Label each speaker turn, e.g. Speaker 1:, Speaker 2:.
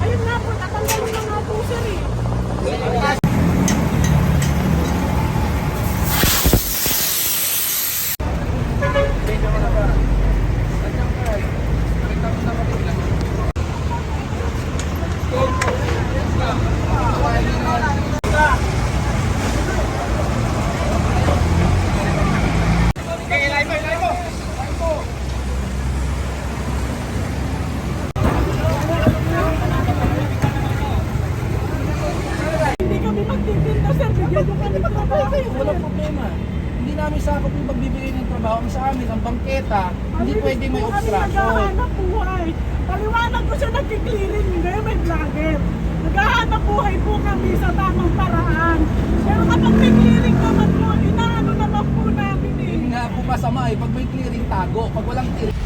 Speaker 1: Ayun nga po, tatanggalin na nga po sir eh. Hindi kami magtitinda sir, bigyan nyo kami trabaho.
Speaker 2: Walang problema. Hindi namin sakop yung pagbibigay ng trabaho. Ang Sa amin, ang bangketa, hindi pwede may obstruction.
Speaker 1: Naghahanap buhay. Paliwanag ko siya nagkiklearing, hindi may vlogger. Naghahanap buhay po kami sa tamang paraan. Pero kapag may clearing naman po, inaano naman po namin eh.
Speaker 2: Yun nga po masama eh. Pag may clearing, tago. Pag walang clearing,